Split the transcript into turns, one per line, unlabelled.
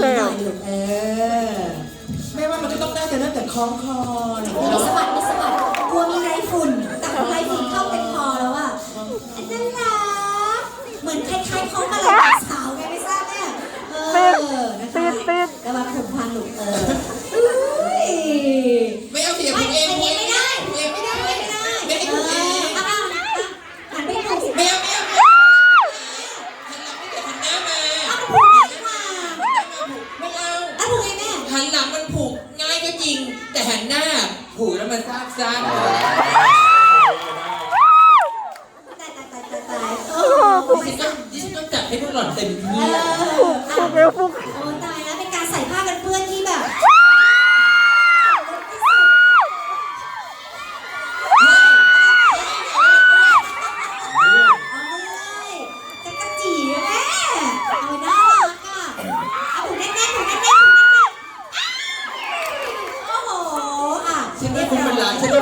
หน่อยลูกเออ
แม่ว่ามันก็ต้องได้แต่เริ่มแต่คล้องคอเนี่ย
มี
เนาะ
สะบัดมีสะบัดกลัวมีไรฝุ่นแต่ของไรฝุ่นเข้าเป็นคอแล้วอะอันนั้นรักเหมือนคล้ายๆเขามาลายสาวไงไม่ทราบเนี่ยเออนะคะระวังผมพันลูกเอออุ้ย
ไม่เอาเสียง
ไม่
เพลง
อันนี้ไม่ได้
เพลงไม่ได้
ไม่ได้
ไม่ให้
เอ
ถูกเอ
อง อะอะอะหันไปดูสิ
ไม่เอาไม่เอาไม่เอาหันหลังไม่เดี๋ยวหันหน้ามา
เอาผูกดีกว่า
ไม่เอา
อะผูกไงแม่
หันหลังมันผูกง่ายก็จริง แต่หันหน้าผูก แล้วมันซากซ่าน
ตายตายตายตายตายเออ
ดิฉันต้องดิฉันต้องจัดให้พวกหล่อนเต็ม
เอ
ที่
อ
อะ
อะโอ้ตายแล้วเป็นการใส่ผ้ากันเปื้อนที่แบบ Sige, 来